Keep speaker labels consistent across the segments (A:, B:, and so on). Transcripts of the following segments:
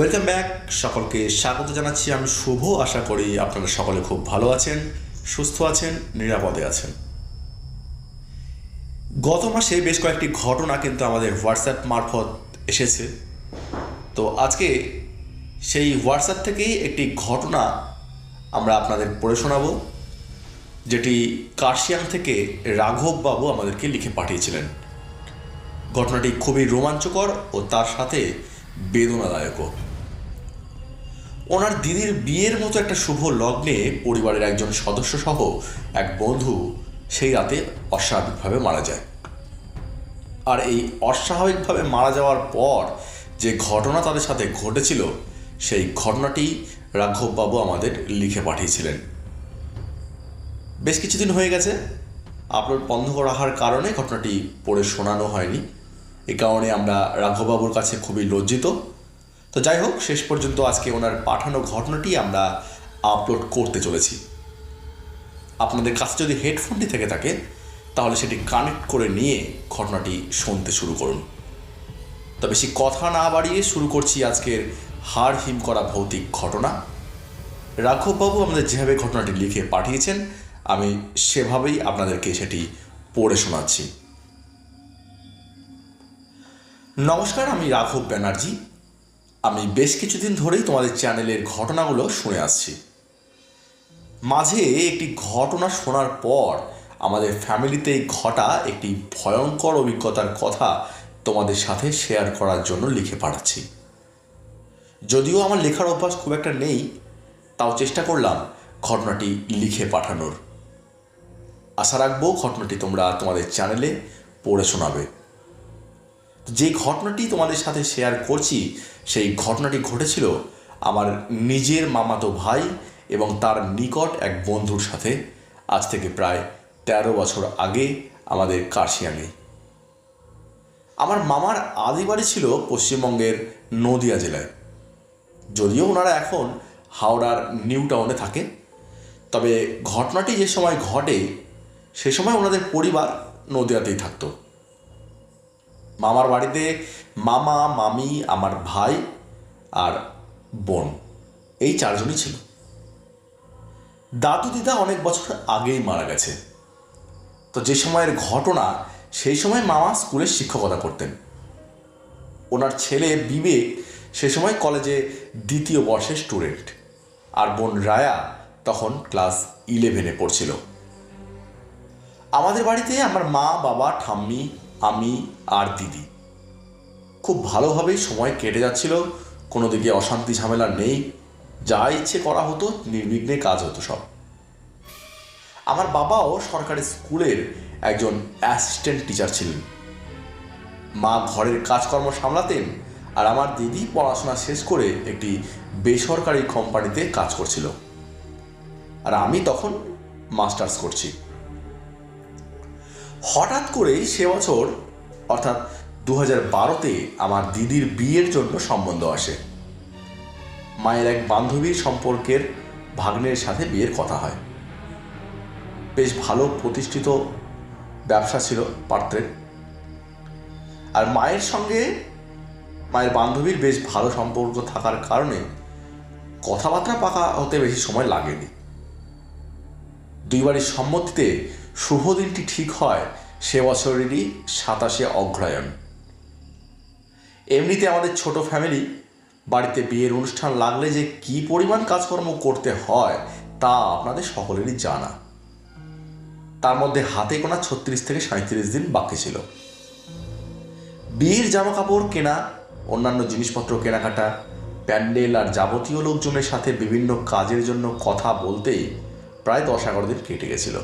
A: Welcome back সকলকে স্বাগত জানাচ্ছি। আমি শুভ, আশা করি আপনারা সকলে খুব ভালো আছেন, সুস্থ আছেন, নিরাপদে আছেন। গত মাসে বেশ কয়েকটি ঘটনা কিন্তু আমাদের হোয়াটসঅ্যাপ মারফত এসেছে। তো আজকে সেই হোয়াটসঅ্যাপ থেকেই একটি ঘটনা আমরা আপনাদের পড়ে শোনাবো, যেটি কার্শিয়াং থেকে রাঘব বাবু আমাদেরকে লিখে পাঠিয়েছিলেন। ঘটনাটি খুবই রোমাঞ্চকর ও তার সাথে বেদনাদায়কও। ওনার দিদির বিয়ের মতো একটা শুভ লগ্নে পরিবারের একজন সদস্য সহ এক বন্ধু সেই রাতে অস্বাভাবিকভাবে মারা যায়। আর এই অস্বাভাবিকভাবে মারা যাওয়ার পর যে ঘটনা তাদের সাথে ঘটেছিল, সেই ঘটনাটি রাঘববাবু আমাদের লিখে পাঠিয়েছিলেন। বেশ কিছুদিন হয়ে গেছে, আপলোড বন্ধ রাখার কারণে ঘটনাটি পড়ে শোনানো হয়নি। এ কারণে আমরা রাঘববাবুর কাছে খুবই লজ্জিত। তো যাই হোক, শেষ পর্যন্ত আজকে ওনার পাঠানো ঘটনাটি আমরা আপলোড করতে চলেছি। আপনাদের কাছে যদি হেডফোনটি থেকে থাকে, তাহলে সেটি কানেক্ট করে নিয়ে ঘটনাটি শুনতে শুরু করুন। তো বেশি কথা না বাড়িয়ে শুরু করছি আজকের হাড় হিম করা ভৌতিক ঘটনা। রাঘববাবু আমাদের যেভাবে ঘটনাটি লিখে পাঠিয়েছেন, আমি সেভাবেই আপনাদেরকে সেটি পড়ে শোনাচ্ছি। নমস্কার, আমি রাঘব ব্যানার্জি। আমি বেশ কিছুদিন ধরেই তোমাদের চ্যানেলের ঘটনাগুলো শুনে আসছি। মাঝে একটি ঘটনা শোনার পর আমাদের ফ্যামিলিতে ঘটা একটি ভয়ঙ্কর অভিজ্ঞতার কথা তোমাদের সাথে শেয়ার করার জন্য লিখে পাঠাচ্ছি। যদিও আমার লেখার অভ্যাস খুব একটা নেই, তাও চেষ্টা করলাম ঘটনাটি লিখে পাঠানোর। আশা রাখব ঘটনাটি তোমরা তোমাদের চ্যানেলে পড়ে শোনাবে। যে ঘটনাটি তোমাদের সাথে শেয়ার করছি, সেই ঘটনাটি ঘটেছিল আমার নিজের মামাতো ভাই এবং তার নিকট এক বন্ধুর সাথে। আজ থেকে প্রায় তেরো বছর আগে আমাদের কার্শিয়াঙে আমার মামার আদি বাড়ি ছিল পশ্চিমবঙ্গের নদিয়া জেলায়। যদিও ওনারা এখন হাওড়ার নিউ টাউনে থাকে, তবে ঘটনাটি যে সময় ঘটে, সে সময় ওনাদের পরিবার নদিয়াতেই থাকতো। মামার বাড়িতে মামা, মামি, আমার ভাই আর বোন। এই চারজনই ছিল। দাদু দিদা অনেক বছর আগেই মারা গেছে। তো যে সময়ের ঘটনা, সেই সময় মামা স্কুলে শিক্ষকতা করতেন। ওনার ছেলে বিবেক সে সময় কলেজে দ্বিতীয় বর্ষের স্টুডেন্ট। আর বোন রায়া তখন ক্লাস ইলেভেনে পড়ছিল। আমাদের বাড়িতে আমার মা, বাবা, ঠাম্মি আমি আর দিদি। খুব ভালোভাবেই সময় কেটে যাচ্ছিল, কোনো দিকে অশান্তি ঝামেলা নেই, যা ইচ্ছে করা হতো নির্বিঘ্নে কাজ হতো সব। আমার বাবাও সরকারি স্কুলের একজন অ্যাসিস্ট্যান্ট টিচার ছিলেন। মা ঘরের কাজকর্ম সামলাতেন আর আমার দিদি পড়াশোনা শেষ করে একটি বেসরকারি কোম্পানিতে কাজ করছিল। আর আমি তখন মাস্টার্স করছি। হঠাৎ করেই সে বছর, অর্থাৎ দু হাজার বারোতে আমার দিদির বিয়ের জন্য সম্বন্ধ আসে। মায়ের এক বান্ধবীর সম্পর্কের ভাগ্নের সাথে বিয়ের কথা হয়। বেশ ভালো প্রতিষ্ঠিত ব্যবসা ছিল পাত্রের আর মায়ের সঙ্গে মায়ের বান্ধবীর বেশ ভালো সম্পর্ক থাকার কারণে কথাবার্তা পাকা হতে বেশি সময় লাগেনি। দুই বাড়ির সম্মতিতে শুভ দিনটি ঠিক হয় সে বছরেরই সাতাশে অগ্রহায়ণ। এমনিতে আমাদের ছোট ফ্যামিলি, বাড়িতে বিয়ের অনুষ্ঠান লাগলে যে কি পরিমাণ কাজকর্ম করতে হয় তা আপনাদের সকলেরই জানা। তার মধ্যে হাতে গোনা ছত্রিশ থেকে সাঁত্রিশ দিন বাকি ছিল। বিয়ের জামা কাপড় কেনা, অন্যান্য জিনিসপত্র কেনাকাটা, প্যান্ডেল আর যাবতীয় লোকজনের সাথে বিভিন্ন কাজের জন্য কথা বলতেই প্রায় দশ এগারো দিন কেটে গেছিল।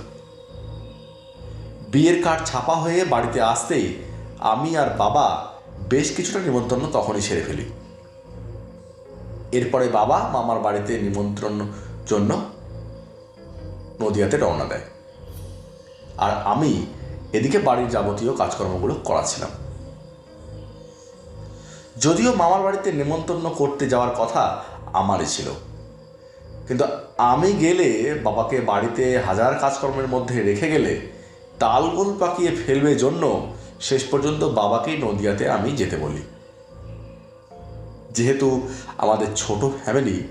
A: বিয়ের কার্ড ছাপা হয়ে বাড়িতে আসতেই আমি আর বাবা বেশ কিছুটা নিমন্ত্রণ তখনই সেরে ফেলি। এরপরে বাবা মামার বাড়িতে নিমন্ত্রণ জন্য নদিয়াতে রওনা দেয়। আর আমি এদিকে বাড়ির যাবতীয় কাজকর্মগুলো করাছিলাম যদিও মামার বাড়িতে নিমন্ত্রণ করতে যাওয়ার কথা আমারই ছিল কিন্তু আমি গেলে বাবাকে বাড়িতে হাজার কাজকর্মের মধ্যে রেখে গেলে তালগোল পাকিয়ে ফেলবে জন্য শেষ পর্যন্ত বাবাকেই নদিয়াতে আমি যেতে বলি। যেহেতু আমাদের ছোট ফ্যামিলি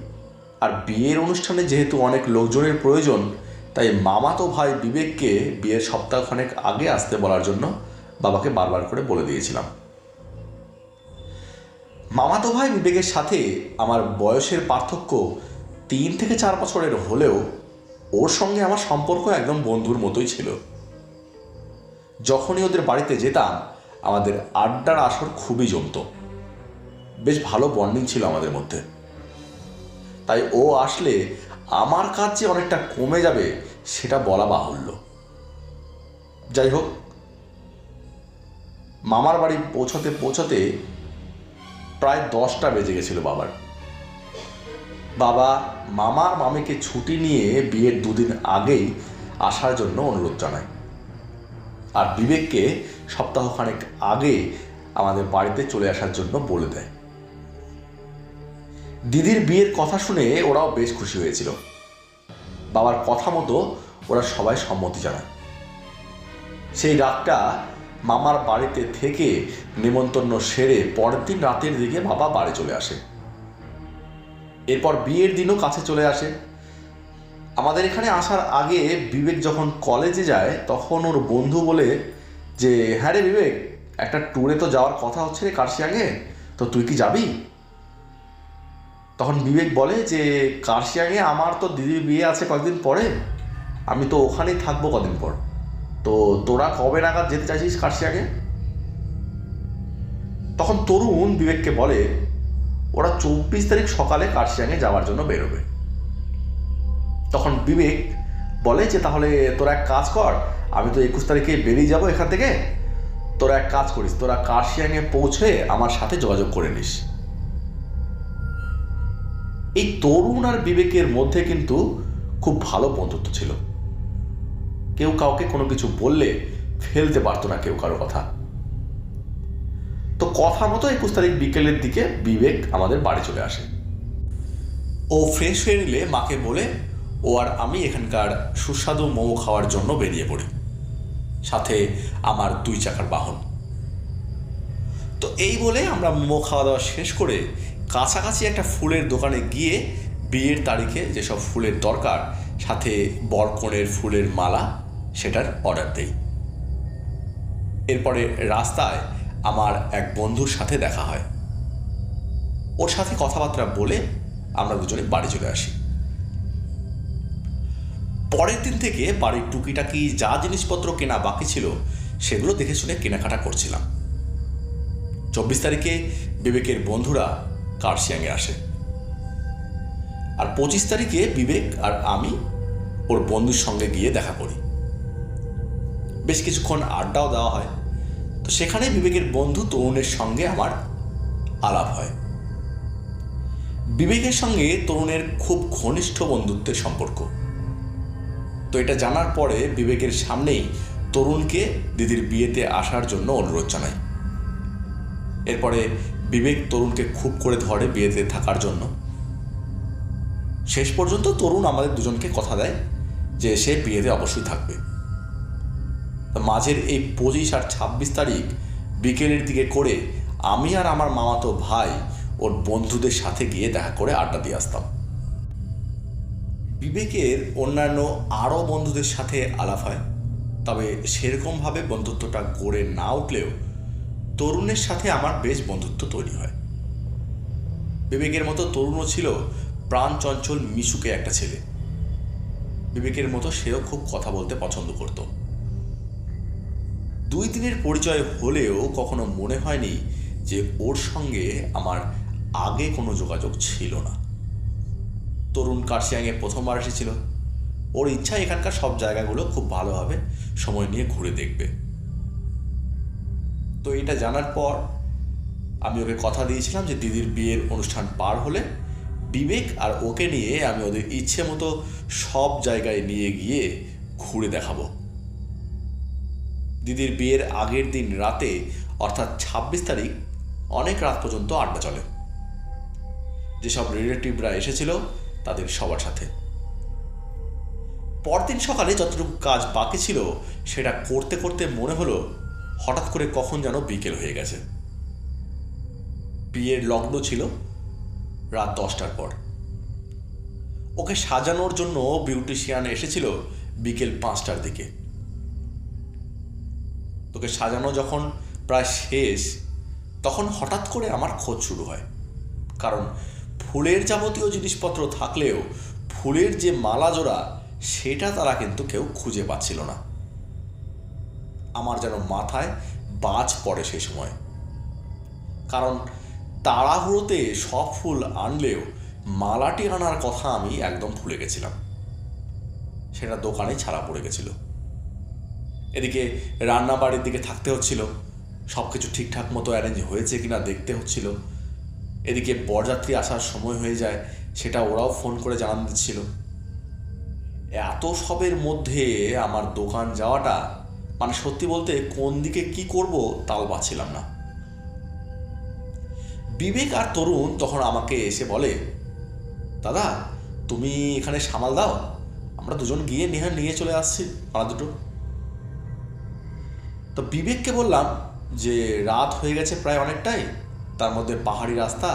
A: আর বিয়ের অনুষ্ঠানে যেহেতু অনেক লোকজনের প্রয়োজন, তাই মামাতো ভাই বিবেককে বিয়ের সপ্তাহখানেক আগে আসতে বলার জন্য বাবাকে বারবার করে বলে দিয়েছিলাম। মামাতো ভাই বিবেকের সাথে আমার বয়সের পার্থক্য তিন থেকে চার বছরের হলেও ওর সঙ্গে আমার সম্পর্ক একদম বন্ধুর মতোই ছিল। যখনই ওদের বাড়িতে যেতাম, আমাদের আড্ডার আসর খুবই জমতো। বেশ ভালো বন্ডিং ছিল আমাদের মধ্যে। তাই ও আসলে আমার কাজ যে অনেকটা কমে যাবে, সেটা বলা বাহুল্য। যাই হোক, মামার বাড়ি পৌঁছতে পৌঁছতে প্রায় দশটা বেজে গেছিল বাবার। বাবা, মামার মামিকে ছুটি নিয়ে বিয়ের দুদিন আগেই আসার জন্য অনুরোধ জানায়। আর বিবেককে সপ্তাহখানেক আগে আমাদের বাড়িতে চলে আসার জন্য বলে দেয়। দিদির বিয়ের কথা শুনে ওরাও বেশ খুশি হয়েছিল। বাবার কথা মতো ওরা সবাই সম্মতি জানায়। সেই রাতটা মামার বাড়িতে থেকে নিমন্ত্রণ সেরে পরের দিন রাতের দিকে বাবা বাড়ি চলে আসে। এরপর বিয়ের দিনও কাছে চলে আসে। আমাদের এখানে আসার আগে বিবেক যখন কলেজে যায়, তখন ওর বন্ধু বলে যে হ্যাঁ রে বিবেক, একটা ট্যুরে তো যাওয়ার কথা হচ্ছে রে কার্শিয়াঙে তো তুই কি যাবি? তখন বিবেক বলে যে কার্শিয়াঙে আমার তো দিদির বিয়ে আছে কয়েকদিন পরে। আমি তো ওখানেই থাকব কদিন পর। তো তোরা কবে নাগাদ যেতে চাইছিস কার্শিয়াঙে তখন তরুণ বিবেককে বলে ওরা চব্বিশ তারিখ সকালে কার্শিয়াঙে যাওয়ার জন্য বেরোবে। তখন বিবেক বলে যে, তাহলে তোরা এক কাজ কর, আমি তো একুশ তারিখে বেরিয়ে যাব এখান থেকে। তোরা এক কাজ করিস, তোরা কার্শিয়াঙে পৌঁছে আমার সাথে যোগাযোগ করে নিস। এই তরুণ আর বিবেকের মধ্যে কিন্তু খুব ভালো বন্ধুত্ব ছিল। কেউ কাউকে কোনো কিছু বললে ফেলতে পারতো না কেউ কারও কথা। তো কথা মতো একুশ তারিখ বিকেলের দিকে বিবেক আমাদের বাড়ি চলে আসে। ও ফ্রেশ হয়ে নিলে মাকে বলে, ও আর আমি এখানকার সুস্বাদু মোমো খাওয়ার জন্য বেরিয়ে পড়ি। সাথে আমার দুই চাকার বাহন। তো এই বলে আমরা মোমো খাওয়া দাওয়া শেষ করে কাছাকাছি একটা ফুলের দোকানে গিয়ে বিয়ের তারিখে যেসব ফুলের দরকার, সাথে বরকনের ফুলের মালা, সেটার অর্ডার দেই। এরপরে রাস্তায় আমার এক বন্ধুর সাথে দেখা হয়। ওর সাথে কথাবার্তা বলে আমরা দুজনে বাড়ি চলে আসি। পরের দিন থেকে বাড়ির টুকিটাকি যা জিনিসপত্র কেনা বাকি ছিল, সেগুলো দেখে শুনে কেনাকাটা করছিলাম। চব্বিশ তারিখে বিবেকের বন্ধুরা কার্শিয়াংয়ে আসে। আর পঁচিশ তারিখে বিবেক আর আমি ওর বন্ধুর সঙ্গে গিয়ে দেখা করি। বেশ কিছুক্ষণ আড্ডাও দেওয়া হয়। তো সেখানে বিবেকের বন্ধু তরুণের সঙ্গে আমার আলাপ হয়। বিবেকের সঙ্গে তরুণের খুব ঘনিষ্ঠ বন্ধুত্বের সম্পর্ক। তো এটা জানার পরে বিবেকের সামনেই তরুণকে দিদির বিয়েতে আসার জন্য অনুরোধ জানাই। এরপরে বিবেক তরুণকে খুব করে ধরে বিয়েতে থাকার জন্য। শেষ পর্যন্ত তরুণ আমাদের দুজনকে কথা দেয় যে সে বিয়েতে অবশ্যই থাকবে। মাঝের এই পঁচিশ আর ছাব্বিশ তারিখ বিকেলের দিকে করে আমি আর আমার মামাতো ভাই ওর বন্ধুদের সাথে গিয়ে দেখা করে আড্ডা দিয়ে আসতাম। বিবেকের অন্যান্য আরও বন্ধুদের সাথে আলাপ হয়। তবে সেরকমভাবে বন্ধুত্বটা গড়ে না উঠলেও তরুণের সাথে আমার বেশ বন্ধুত্ব তৈরি হয়। বিবেকের মতো তরুণও ছিল প্রাণ চঞ্চল মিশুকে একটা ছেলে। বিবেকের মতো সেও খুব কথা বলতে পছন্দ করত। দুই দিনের পরিচয় হলেও কখনো মনে হয়নি যে ওর সঙ্গে আমার আগে কোনো যোগাযোগ ছিল না। তরুণ কার্শিয়াংয়ে প্রথমবার এসেছিল। ওর ইচ্ছা এখানকার সব জায়গাগুলো খুব ভালোভাবে সময় নিয়ে ঘুরে দেখবে। তো এটা জানার পর আমি ওকে কথা দিয়েছিলাম যে দিদির বিয়ের অনুষ্ঠান পার হলে বিবেক আর ওকে নিয়ে আমি ওদের ইচ্ছে মতো সব জায়গায় নিয়ে গিয়ে ঘুরে দেখাবো। দিদির বিয়ের আগের দিন রাতে, অর্থাৎ ছাব্বিশ তারিখ, অনেক রাত পর্যন্ত আড্ডা চলে। যেসব রিলেটিভরা এসেছিল, তাদের সবার সাথে। পরদিন সকালে যতটুকু কাজ বাকি ছিল, সেটা করতে করতে মনে হলো, হঠাৎ করে কখন যেন বিকেল হয়ে গেছে। বিয়ের লগ্ন ছিল রাত দশটার পর। ওকে সাজানোর জন্য বিউটিশিয়ান এসেছিল বিকেল পাঁচটার দিকে। তোকে সাজানো যখন প্রায় শেষ, তখন হঠাৎ করে আমার খোঁজ শুরু হয়। কারণ ফুলের যাবতীয় জিনিসপত্র থাকলেও ফুলের যে মালা জোড়া সেটা তারা কিন্তু কেউ খুঁজে পাচ্ছিল না। আমার যেন মাথায় বাজ পড়ে সে সময়। কারণ তাড়াহুড়োতে সব ফুল আনলেও মালাটি আনার কথা আমি একদম ভুলে গেছিলাম। সেটা দোকানে ছাড়া পড়ে গেছিল। এদিকে রান্না বাড়ির দিকে থাকতে হচ্ছিল। সব কিছু ঠিকঠাক মতো অ্যারেঞ্জ হয়েছে কিনা দেখতে হচ্ছিল। এদিকে বরযাত্রী আসার সময় হয়ে যায়, সেটা ওরাও ফোন করে জানান দিচ্ছিল। এত সবের মধ্যে আমার দোকান যাওয়াটা মানে সত্যি বলতে কোন দিকে কি করব তাও পাচ্ছিলাম না। বিবেক আর তরুণ তখন আমাকে এসে বলে, দাদা, তুমি এখানে সামাল দাও। আমরা দুজন গিয়ে নিয়ে নিয়ে চলে আসছি মালা দুটো। তো বিবেককে বললাম যে রাত হয়ে গেছে প্রায় অনেকটাই, তার মধ্যে পাহাড়ি রাস্তা,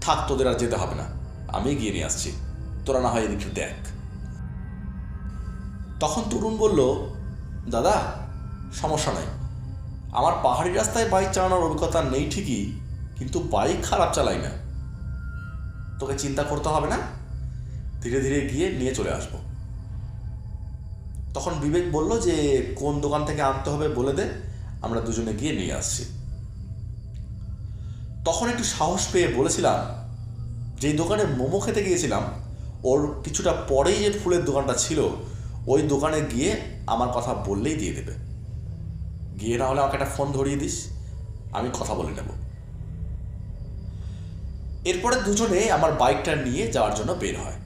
A: থাক তোদের আর যেতে হবে না, আমি গিয়ে নিয়ে আসছি, তোরা না হয় এদিকে দেখ। তখন তরুণ বলল, দাদা, সমস্যা নাই, আমার পাহাড়ি রাস্তায় বাইক চালানোর অভিজ্ঞতা নেই ঠিকই, কিন্তু বাইক খারাপ চালাই না। তোকে চিন্তা করতে হবে না, ধীরে ধীরে গিয়ে নিয়ে চলে আসব। তখন বিবেক বলল যে, কোন দোকান থেকে আনতে হবে বলে দে, আমরা দুজনে গিয়ে নিয়ে আসছি। তখন একটু সাহস পেয়ে বলেছিলাম, যেই দোকানে মোমো খেতে গিয়েছিলাম, ওর কিছুটা পরেই যে ফুলের দোকানটা ছিল, ওই দোকানে গিয়ে আমার কথা বললেই দিয়ে দেবে। গিয়ে না হলে আমাকে একটা ফোন ধরিয়ে দিস, আমি কথা বলে নেব। এরপরে দুজনে আমার বাইকটা নিয়ে যাওয়ার জন্য বের হয়।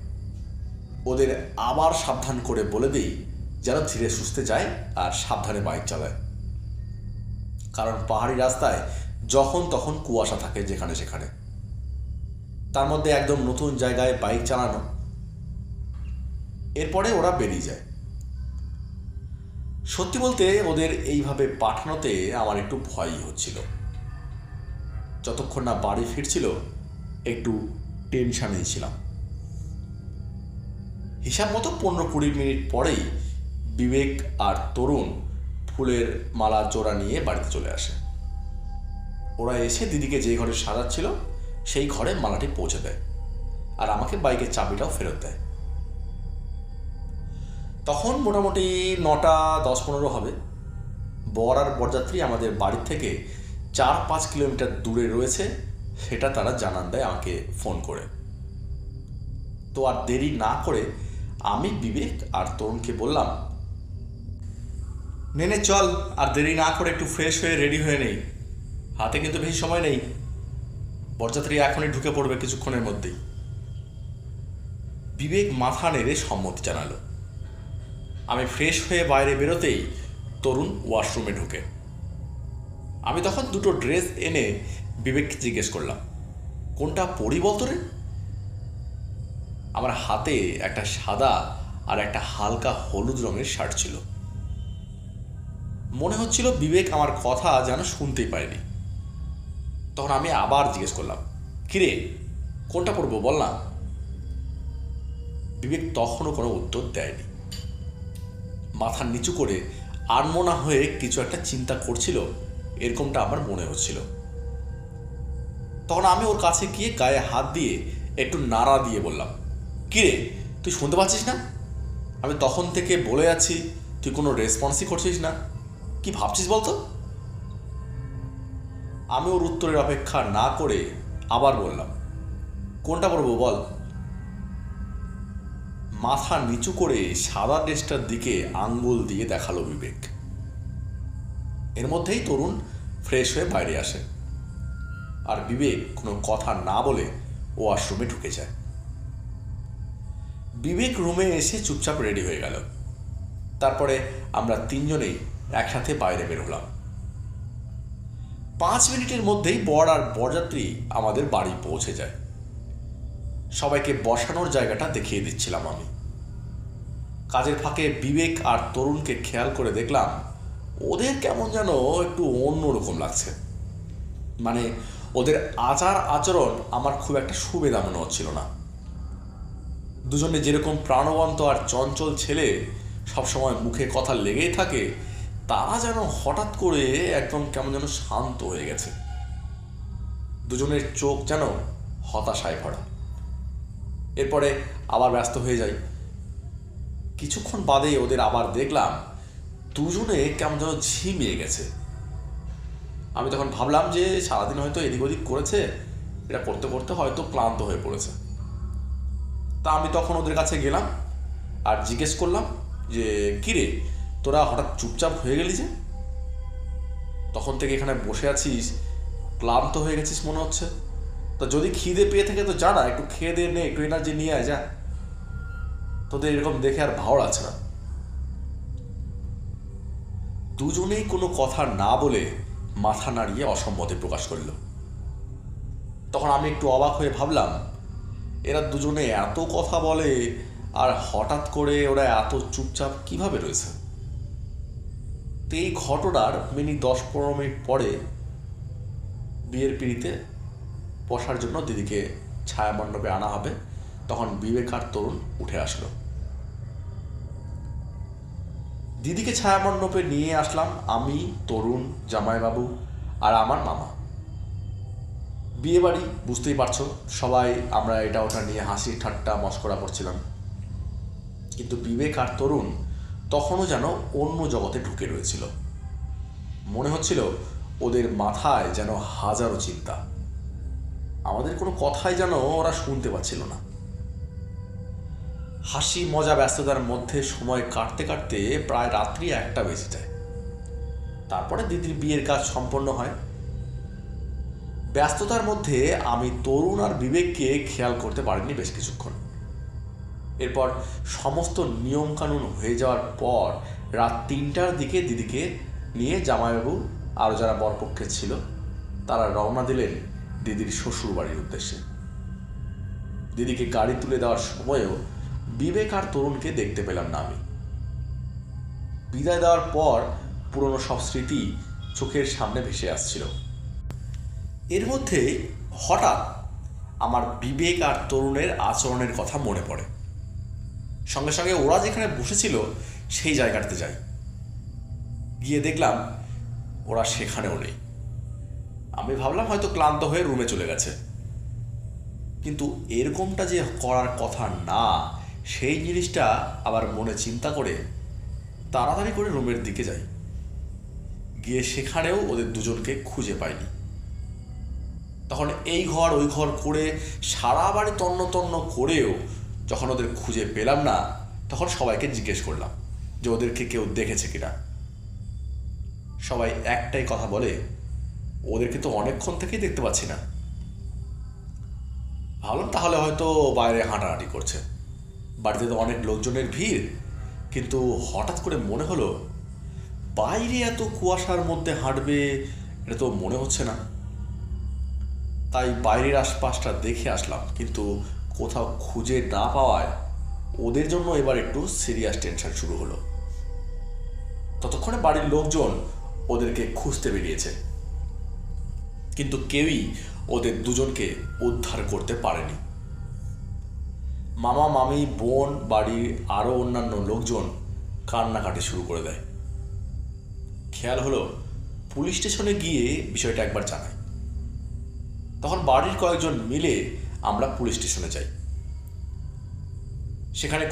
A: ওদের আবার সাবধান করে বলে দিই যেন ধীরে সুস্থে যায় আর সাবধানে বাইক চালায়। কারণ পাহাড়ি রাস্তায় যখন তখন কুয়াশা থাকে যেখানে সেখানে। তার মধ্যে একদম নতুন জায়গায় বাইক চালানো। এরপরে ওরা বেরিয়ে যায়। সত্যি বলতে ওদের এইভাবে পাঠানোতে আমার একটু ভয়ই হচ্ছিল। যতক্ষণ না বাড়ি ফিরছিল, একটু টেনশানেই ছিলাম। হিসাব মতো পনেরো কুড়ি মিনিট পরেই বিবেক আর তরুণ ফুলের মালা জোড়া নিয়ে বাড়িতে চলে আসে। ওরা এসে দিদিকে যে ঘরে সাজাচ্ছিল, সেই ঘরে মালাটি পৌঁছে দেয় আর আমাকে বাইকের চাবিটাও ফেরত দেয়। তখন মোটামুটি নটা দশ পনেরো হবে। বর আর বরযাত্রী আমাদের বাড়ির থেকে চার পাঁচ কিলোমিটার দূরে রয়েছে, সেটা তারা জানান দেয় আমাকে ফোন করে। তো আর দেরি না করে আমি বিবেক আর তরুণকে বললাম নেনে চল আর দেরি না করে একটু ফ্রেশ হয়ে রেডি হয়ে নেই। হাতে কিন্তু বেশি সময় নেই। বরযাত্রী এখনই ঢুকে পড়বে কিছুক্ষণের মধ্যেই। বিবেক মাথা নেড়ে সম্মতি জানালো। আমি ফ্রেশ হয়ে বাইরে বেরোতেই তরুণ ওয়াশরুমে ঢুকে। আমি তখন দুটো ড্রেস এনে বিবেককে জিজ্ঞেস করলাম, কোনটা পরি বলতো রে? আমার হাতে একটা সাদা আর একটা হালকা হলুদ রঙের শার্ট ছিল। মনে হচ্ছিল বিবেক আমার কথা যেন শুনতেই পায়নি। তখন আমি আবার জিজ্ঞেস করলাম, কিরে, কোনটা পড়ব বল না? বিবেক তখনও কোনো উত্তর দেয়নি। মাথা নিচু করে আনমনা হয়ে কিছু একটা চিন্তা করছিল, এরকমটা আমার মনে হচ্ছিল। তখন আমি ওর কাছে গিয়ে গায়ে হাত দিয়ে একটু নাড়া দিয়ে বললাম, কিরে, তুই শুনতে পাচ্ছিস না? আমি তখন থেকে বলে যাচ্ছি, তুই কোনো রেসপন্সই করছিস না। কি ভাবছিস বলতো? আমি ওর উত্তরের অপেক্ষা না করে আবার বললাম, কোনটা পড়ব বল? মাথা নিচু করে সাদা ড্রেসটার দিকে আঙ্গুল দিয়ে দেখাল বিবেক। এর মধ্যেই তরুণ ফ্রেশ হয়ে বাইরে আসে আর বিবেক কোনো কথা না বলে ও আশ্রমে ঢুকে যায়। বিবেক রুমে এসে চুপচাপ রেডি হয়ে গেল। তারপরে আমরা তিনজনেই একসাথে বাইরে বের হলাম। পাঁচ মিনিটের মধ্যেই বর আর বরযাত্রী আমাদের বাড়ি পৌঁছে যায়। সবাইকে বসানোর জায়গাটা দেখিয়ে দিচ্ছিলাম আমি। কাজের ফাঁকে বিবেক আর তরুণকে খেয়াল করে দেখলাম, ওদের কেমন যেন একটু অন্যরকম লাগছে। মানে ওদের আচার আচরণ আমার খুব একটা সুবিধা মনে হচ্ছিল না। দুজনে যেরকম প্রাণবন্ত আর চঞ্চল ছেলে, সবসময় মুখে কথা লেগেই থাকে তারা যেন হঠাৎ করে একদম কেমন যেন শান্ত হয়ে গেছে। দুজনের চোখ যেন হতাশায় ভরা। এরপরে আবার ব্যস্ত হয়ে যাই। কিছুক্ষণ বাদে ওদের আবার দেখলাম দুজনে কেমন যেন ঝিমিয়ে গেছে। আমি তখন ভাবলাম যে সারাদিন হয়তো এদিক ওদিক করেছে, এটা করতে করতে হয়তো ক্লান্ত হয়ে পড়েছে। তা আমি তখন ওদের কাছে গেলাম আর জিজ্ঞেস করলাম যে, কিরে তোরা হঠাৎ চুপচাপ হয়ে গেলি যে? তখন থেকে এখানে বসে আছিস, ক্লান্ত হয়ে গেছিস মনে হচ্ছে। তো যদি খিদে পেয়ে থাকে তো জানা, একটু খেয়ে দিয়ে নে, একটু এনার্জি নিয়ে আয়, যা। তোদের এরকম দেখে আর ভালো আছে না। দুজনেই কোনো কথা না বলে মাথা নাড়িয়ে অসম্মতি প্রকাশ করল। তখন আমি একটু অবাক হয়ে ভাবলাম, এরা দুজনে এত কথা বলে, আর হঠাৎ করে ওরা এত চুপচাপ কীভাবে রয়েছে? তো এই ঘটনার মিনিট দশ পনেরো মিনিট পরে বিয়ের পিড়িতে বসার জন্য দিদিকে ছায়া মণ্ডপে আনা হবে। তখন বিবেকার তরুণ উঠে আসলো। দিদিকে ছায়া মণ্ডপে নিয়ে আসলাম আমি, তরুণ, জামাইবাবু আর আমার মামা। বিয়ে বাড়ি বুঝতেই পারছ, সবাই আমরা এটা ওটা নিয়ে হাসি ঠাট্টা মস্করা করছিলাম। কিন্তু বিবেক আর তরুণ তখনও যেন অন্য জগতে ঢুকে রয়েছিল। মনে হচ্ছিল ওদের মাথায় যেন হাজারো চিন্তা। আমাদের কোনো কথাই যেন ওরা শুনতে পাচ্ছিল না। হাসি, মজা, ব্যস্ততার মধ্যে সময় কাটতে কাটতে প্রায় রাত্রি একটা বেজে যায়। তারপরে দিদির বিয়ের কাজ সম্পন্ন হয়। ব্যস্ততার মধ্যে আমি তরুণ আর বিবেককে খেয়াল করতে পারিনি বেশ কিছুক্ষণ। এরপর সমস্ত নিয়মকানুন হয়ে যাওয়ার পর রাত তিনটার দিকে দিদিকে নিয়ে জামাইবাবু আরও যারা বরপক্ষে ছিল, তারা রওনা দিলেন দিদির শ্বশুর বাড়ির উদ্দেশ্যে। দিদিকে গাড়ি তুলে দেওয়ার সময়ও বিবেক আর তরুণকে দেখতে পেলাম না আমি। বিদায় দেওয়ার পর পুরনো সব স্মৃতি চোখের সামনে ভেসে আসছিল। এর মধ্যে হঠাৎ আমার বিবেক আর তরুণের আচরণের কথা মনে পড়ে। সঙ্গে সঙ্গে ওরা যেখানে বসেছিল সেই জায়গাটাতে যাই। গিয়ে দেখলাম ওরা সেখানেও নেই। আমি ভাবলাম হয়তো ক্লান্ত হয়ে রুমে চলে গেছে। কিন্তু এরকমটা যে করার কথা না, সেই জিনিসটা আবার মনে চিন্তা করে তাড়াতাড়ি করে রুমের দিকে যাই। গিয়ে সেখানেও ওদের দুজনকে খুঁজে পাইনি। তখন এই ঘর ওই ঘর করে সারা বাড়ি তন্ন তন্ন করেও যখন ওদের খুঁজে পেলাম না, তখন সবাইকে জিজ্ঞেস করলাম যে ওদেরকে কেউ দেখেছে কিনা। সবাই একটাই কথা বলে, ওদেরকে তো অনেকক্ষণ থেকেই দেখতে পাচ্ছি না। ভাবলাম তাহলে হয়তো বাইরে হাঁটাহাঁটি করছে। বাড়িতে তো অনেক লোকজনের ভিড়, কিন্তু হঠাৎ করে মনে হলো, বাইরে এত কুয়াশার মধ্যে হাঁটবে, এটা তো মনে হচ্ছে না। তাই বাইরের আশপাশটা দেখে আসলাম, কিন্তু কোথাও খুঁজে না পাওয়ায় ওদের জন্য এবার একটু সিরিয়াস টেনশন শুরু হলো। ততক্ষণে বাড়ির লোকজন ওদেরকে খুঁজতে বেরিয়েছে। কিন্তু কেউই ওদের দুজনকে উদ্ধার করতে পারেনি। মামা, মামি, বোন, বাড়ির আরও অন্যান্য লোকজন কান্নাকাটি শুরু করে দেয়। খেয়াল হলো পুলিশ স্টেশনে গিয়ে বিষয়টা একবার জানায়। তখন বাড়ির কয়েকজন মিলে আমরা পুলিশ স্টেশনে যাই। সেখানে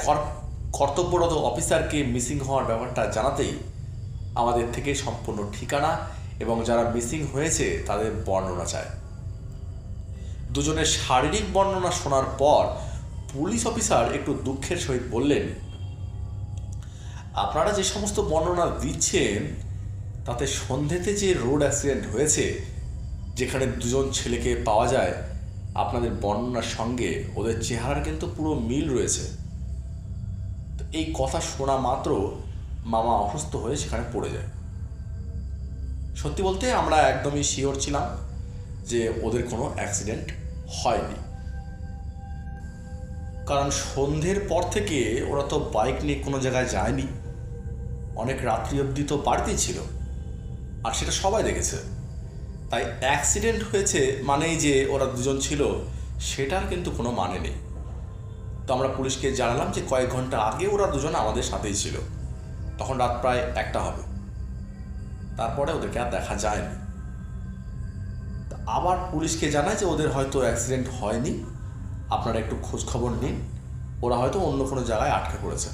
A: কর্তব্যরত অফিসারকে মিসিং হওয়ার ব্যাপারটা জানাতেই আমাদের থেকে সম্পূর্ণ ঠিকানা এবং যারা মিসিং হয়েছে তাদের বর্ণনা চায়। দুজনের শারীরিক বর্ণনা শোনার পর পুলিশ অফিসার একটু দুঃখের সহিত বললেন, আপনারা যে সমস্ত বর্ণনা দিচ্ছেন, তাতে সন্ধেতে যে রোড অ্যাক্সিডেন্ট হয়েছে, যেখানে দুজন ছেলেকে পাওয়া যায় আপনাদের বর্ণনার সঙ্গে ওদের চেহারার কিন্তু পুরো মিল রয়েছে। তো এই কথা শোনা মাত্র মামা অসুস্থ হয়ে সেখানে পড়ে যায়। সত্যি বলতে আমরা একদমই শিওর ছিলাম যে ওদের কোনো অ্যাক্সিডেন্ট হয়নি। কারণ সন্ধ্যের পর থেকে ওরা তো বাইক নিয়ে কোনো জায়গায় যায়নি। অনেক রাত্রি অবধি তো বাড়িতেই ছিল। আর সেটা সবাই দেখেছে। তাই অ্যাক্সিডেন্ট হয়েছে মানেই যে ওরা দুজন ছিল, সেটার কিন্তু কোনো মানে নেই। তো আমরা পুলিশকে জানালাম যে কয়েক ঘণ্টা আগে ওরা দুজন আমাদের সাথেই ছিল। তখন রাত প্রায় একটা হবে। তারপরে ওদেরকে আর দেখা যায়নি। আবার পুলিশকে জানায় যে ওদের হয়তো অ্যাক্সিডেন্ট হয়নি। আপনারা একটু খোঁজ খবর নিন। ওরা হয়তো অন্য কোনো জায়গায় আটকে পড়েছে।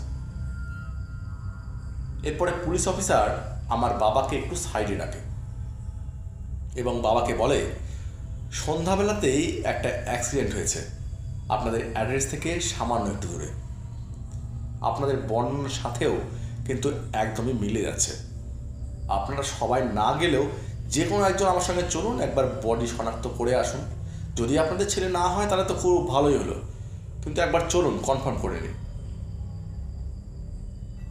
A: এরপরে পুলিশ অফিসার আমার বাবাকে একটু সাইডে ডাকে এবং বাবাকে বলে, সন্ধ্যাবেলাতেই একটা অ্যাক্সিডেন্ট হয়েছে। আপনাদের অ্যাড্রেস থেকে সামান্য একটু দূরে। আপনাদের বর্ণনার সাথেও কিন্তু একদমই মিলে যাচ্ছে। আপনারা সবাই না গেলেও যে কোনো একজন আমার সঙ্গে চলুন, একবার বডি শনাক্ত করে আসুন। যদি আপনাদের ছেলে না হয়, তাহলে তো খুব ভালোই হলো। কিন্তু একবার চলুন কনফার্ম করে নিন।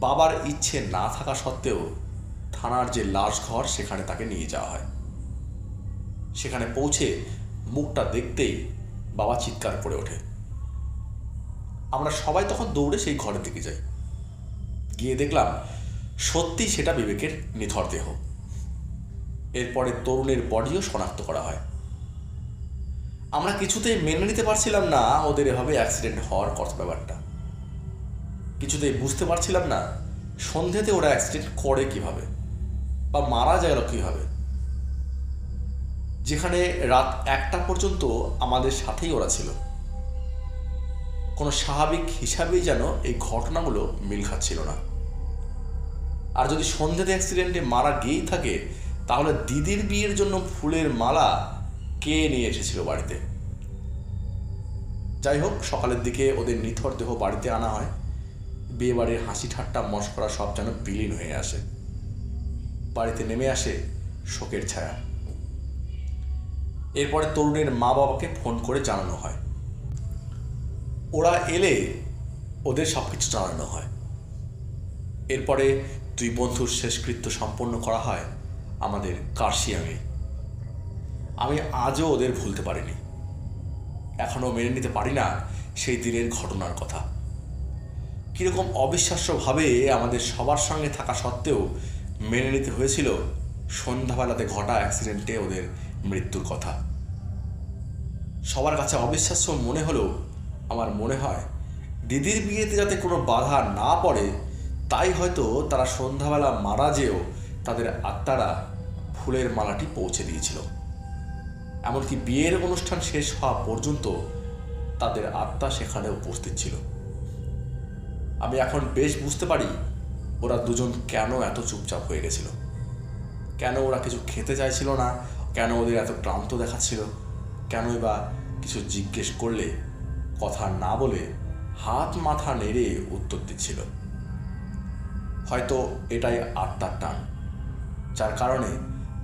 A: বাবার ইচ্ছে না থাকা সত্ত্বেও থানার যে লাশ ঘর, সেখানে তাকে নিয়ে যাওয়া হয়। সেখানে পৌঁছে মুখটা দেখতেই বাবা চিৎকার করে ওঠে। আমরা সবাই তখন দৌড়ে সেই ঘরের দিকে যাই। গিয়ে দেখলাম সত্যি সেটা বিবেকের নিথর দেহ। এরপরে তরুণের বডিও শনাক্ত করা হয়। আমরা কিছুতেই মেনে নিতে পারছিলাম না ওদের এভাবে অ্যাক্সিডেন্ট হওয়ার কথা ব্যাপারটা। কিছুতেই বুঝতে পারছিলাম না সন্ধ্যেতে ওরা অ্যাক্সিডেন্ট করে কীভাবে? বা মারা যায় কীভাবে? যেখানে রাত একটা পর্যন্ত আমাদের সাথেই ওরা ছিল। কোনো স্বাভাবিক হিসাবেই যেন এই ঘটনাগুলো মিল খাচ্ছিল না। আর যদি সন্ধ্যেতে অ্যাক্সিডেন্টে মারা গিয়েই থাকে, তাহলে দিদির বিয়ের জন্য ফুলের মালা কে নিয়ে এসেছিল বাড়িতে? যাই হোক, সকালের দিকে ওদের নিথর দেহ বাড়িতে আনা হয়। বিয়ে বাড়ির হাসি ঠাট্টা মস্করা সব যেন বিলীন হয়ে আসে। বাড়িতে নেমে আসে শোকের ছায়া। এরপরে তরুণের মা বাবাকে ফোন করে জানানো হয়। ওরা এলে ওদের সব কিছু জানানো হয়। এরপরে দুই বন্ধুর শেষকৃত্য সম্পন্ন করা হয় আমাদের কার্শিয়ামে আমি আজও ওদের ভুলতে পারিনি। এখনও মেনে নিতে পারি না সেই দিনের ঘটনার কথা। কীরকম অবিশ্বাস্যভাবে আমাদের সবার সঙ্গে থাকা সত্ত্বেও মেনে নিতে হয়েছিল সন্ধ্যাবেলাতে ঘটা অ্যাক্সিডেন্টে ওদের মৃত্যুর কথা। সবার কাছে অবিশ্বাস্য মনে হলেও আমার মনে হয়, দিদির বিয়েতে যাতে কোনো বাধা না পড়ে, তাই হয়তো তারা সন্ধ্যাবেলা মারা যেও তাদের আত্মারা ফুলের মালাটি পৌঁছে দিয়েছিল। এমনকি বিয়ের অনুষ্ঠান শেষ হওয়া পর্যন্ত তাদের আত্মা সেখানে উপস্থিত ছিল। আমি এখন বেশ বুঝতে পারি ওরা দুজন কেন এত চুপচাপ হয়ে গেছিল। কেন ওরা কিছু খেতে চাইছিল না কেন ওদের এত ক্লান্ত দেখাচ্ছিল? কেনই বা কিছু জিজ্ঞেস করলে, কথা না বলে হাত মাথা নেড়ে উত্তর দিচ্ছিল। হয়তো এটাই আত্মার টান, যার কারণে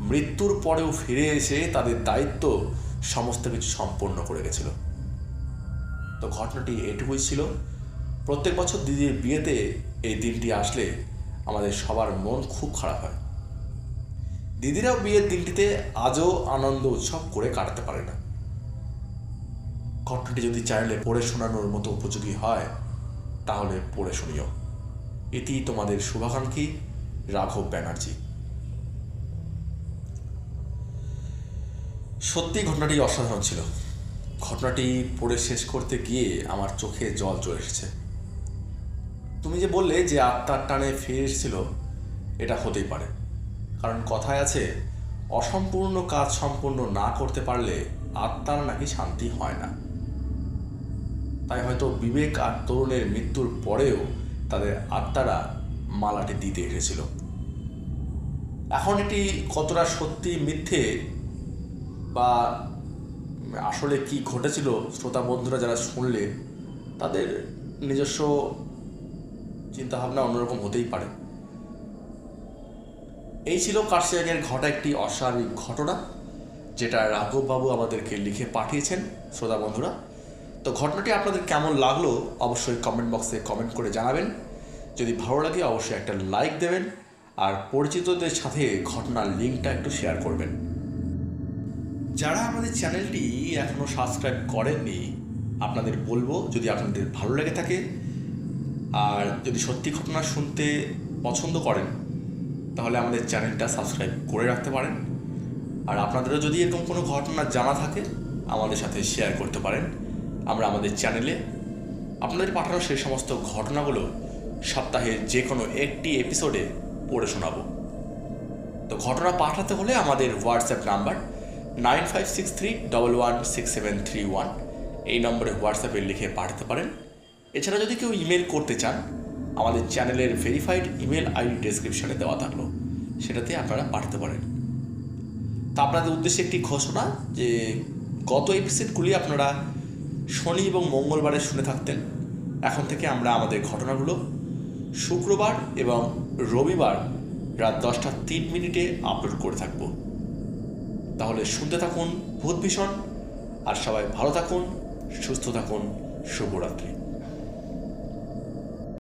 A: মৃত্যুর পরেও ফিরে এসে তাদের দায়িত্ব সমস্ত কিছু সম্পন্ন করে গেছিল। তো ঘটনাটি এটুকুই ছিল। প্রত্যেক বছর দিদির বিয়েতে এই দিনটি আসলে আমাদের সবার মন খুব খারাপ হয়। দিদিরাও বিয়ের দিনটিতে আজও আনন্দ উৎসব করে কাটাতে পারে না। ঘটনাটি যদি চাইলে পড়ে শোনানোর মতো উপযোগী হয়, তাহলে পড়ে শুনিও। এটি তোমাদের শুভাকাঙ্ক্ষী রাঘব ব্যানার্জি। সত্যি ঘটনাটি অসাধারণ ছিল। ঘটনাটি পড়ে শেষ করতে গিয়ে আমার চোখে জল চলে এসেছে। তুমি যে বললে যে আত্মার টানে ফিরে এসেছিল, এটা হতেই পারে। কারণ কথায় আছে, অসম্পূর্ণ কাজ সম্পূর্ণ না করতে পারলে আত্মার নাকি শান্তি হয় না। তাই হয়তো বিবেক আর তরুণের মৃত্যুর পরেও তাদের আত্মারা মালাটি দিতে এসেছিল। এখন এটি কতটা সত্যি মিথ্যে বা আসলে কি ঘটেছিল, শ্রোতা বন্ধুরা যারা শুনলে তাদের নিজস্ব চিন্তাভাবনা অন্যরকম হতেই পারে। এই ছিল কার্শিয়াগের ঘটা একটি অস্বাভাবিক ঘটনা, যেটা রাঘববাবু আমাদেরকে লিখে পাঠিয়েছেন, শ্রোতা বন্ধুরা। তো ঘটনাটি আপনাদের কেমন লাগল অবশ্যই কমেন্ট বক্সে কমেন্ট করে জানাবেন। যদি ভালো লাগে অবশ্যই একটা লাইক দেবেন, আর পরিচিতদের সাথে ঘটনার লিঙ্কটা একটু শেয়ার করবেন। যারা আমাদের চ্যানেলটি এখনও সাবস্ক্রাইব করেননি, আপনাদের বলব যদি আপনাদের ভালো লেগে থাকে, আর যদি সত্যি ঘটনা শুনতে পছন্দ করেন তাহলে আমাদের চ্যানেলটা সাবস্ক্রাইব করে রাখতে পারেন। আর আপনাদেরও যদি এরকম কোনো ঘটনা জানা থাকে, আমাদের সাথে শেয়ার করতে পারেন। আমরা আমাদের চ্যানেলে আপনাদের পাঠানো সেই সমস্ত ঘটনাগুলো সপ্তাহের যে কোনো একটি এপিসোডে পড়ে শোনাবো। তো ঘটনা পাঠাতে হলে আমাদের WhatsApp number nine five six three double one six seven three one এই নম্বরে হোয়াটসঅ্যাপে লিখে পাঠাতে পারেন। এছাড়া যদি কেউ ইমেল করতে চান আমাদের চ্যানেলের ভেরিফাইড ইমেল আইডি ডেসক্রিপশনে দেওয়া থাকল। সেটাতে আপনারা পাঠাতে পারেন। তা আপনাদের উদ্দেশ্যে একটি ঘোষণা যে, গত এপিসোডগুলি আপনারা শনি এবং মঙ্গলবারে শুনে থাকতেন। এখন থেকে আমরা আমাদের ঘটনাগুলো শুক্রবার এবং রবিবার রাত দশটা তিন মিনিটে আপলোড করে থাকব। তাহলে শুনতে থাকুন, ভূত ভীষণ। আর সবাই ভালো থাকুন, সুস্থ থাকুন। শুভরাত্রি।